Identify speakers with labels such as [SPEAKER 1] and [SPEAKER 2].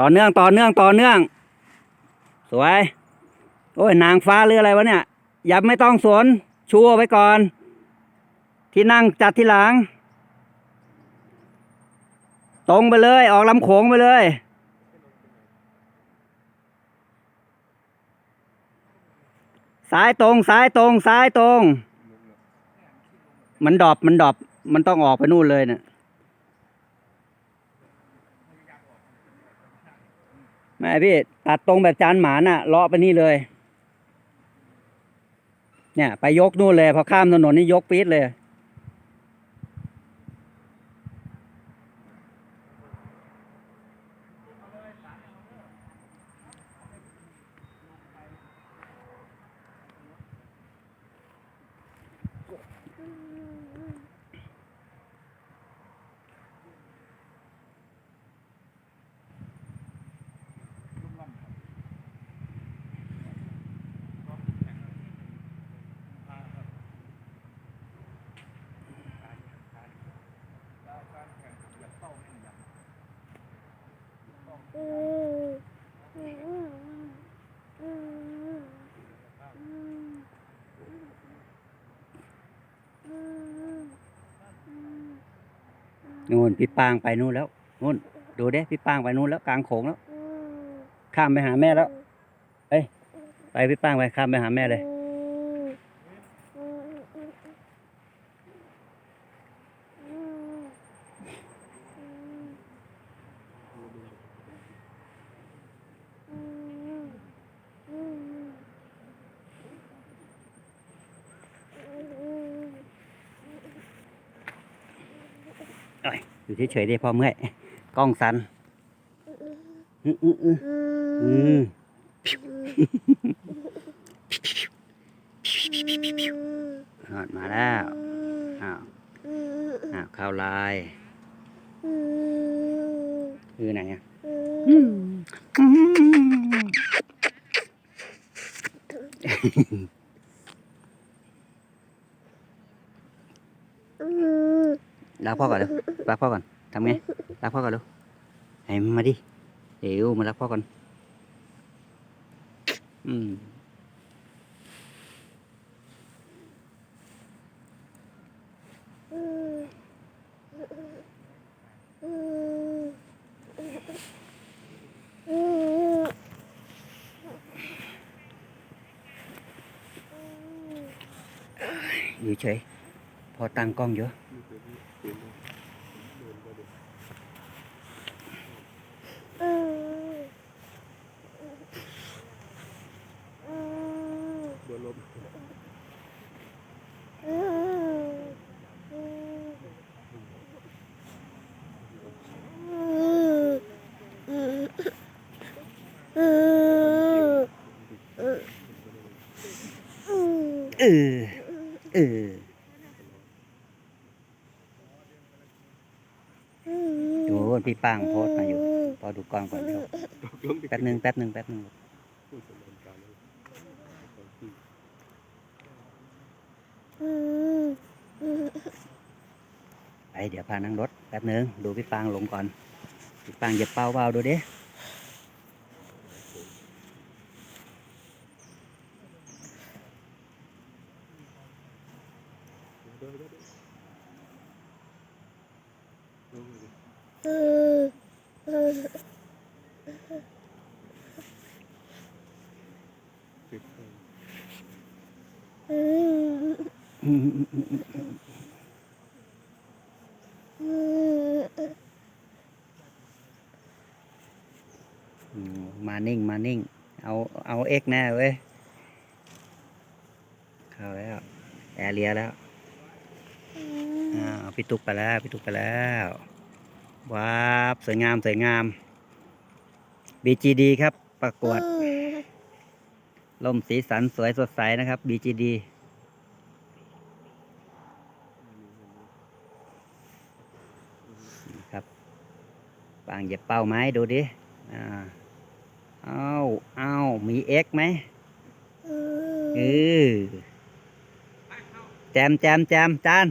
[SPEAKER 1] ต่อเนื่องต่อเนื่องต่อเนื่อง สวย โอ้ยนางฟ้าหรืออะไรวะเนี่ย อย่าไม่ต้องสนชัวไว้ก่อน ที่นั่งจัดที่หลัง ตรงไปเลย ออกลำโขงไปเลยซ้ายตรงซ้ายตรงซ้ายตรง มันดอปมันดอปมันต้องออกไปนู่นเลยเนี่ย ม่พี่ตัดตรงแบบจานหมาน่ะเลาะไปนี่เลย เนี่ย ไปยกนู่นเลย พอข้ามถนนนี่ยกปี๊ดเลย นู่นพี่ปางไปนู่นแล้วนู่นดูเด้พี่ปางไปนู่นแล้วกลางโขงแล้ว ข้ามไปหาแม่แล้ว เอ้ยไปพี่ปางไปข้ามไปหาแม่เลย เอยู่เฉยๆดิพ่อเมื่อยกล้องสันอืออืออืออืออะมาแล้วอ้าวอ้าวข้าวลายคือไหนอะรักพ่อก่อนเร็ว รักพ่อก่อนทำไง รักพ่อก่อนเร็วให้มันมาดิเดี๋ยวมารักพ่อก่อน อืมอยู่เฉยพอตั้งกล้องเยอะ
[SPEAKER 2] โดนลม
[SPEAKER 1] เออ เออดูพี่ป้างโพสต์มาอยู่พอดูกล้องก่อนเดี๋ยวแป๊บหนึ่งแป๊บหนึ่งแป๊บหนึ่ง ไปเดี๋ยวพานั่งรถแป๊บนึ่งดูพี่ปางลงก่อน พี่ปางเหยียบเป้าเบาดูดิ
[SPEAKER 2] เดี๋ยวเดี๋ยวเดี๋ยวลงเลยดิปิดไฟ
[SPEAKER 1] อื มมานิ่งมานิ่ง เอา เอาเอ็กแน่เว้ย เข้าแล้ว แอร์เรียแล้วอ่าวพี่ตุกไปแล้วพี่ตุกไปแล้วว้าบสวยงาม สวยงาม BGD ครับ ประกวดล่มสีสันสวยสดใสนะครับ BGD ครับปางเหยียบเป้าไหมดูดิอ่าเอาเอามีเอ็กไหมเออแจมแจมแจมจาน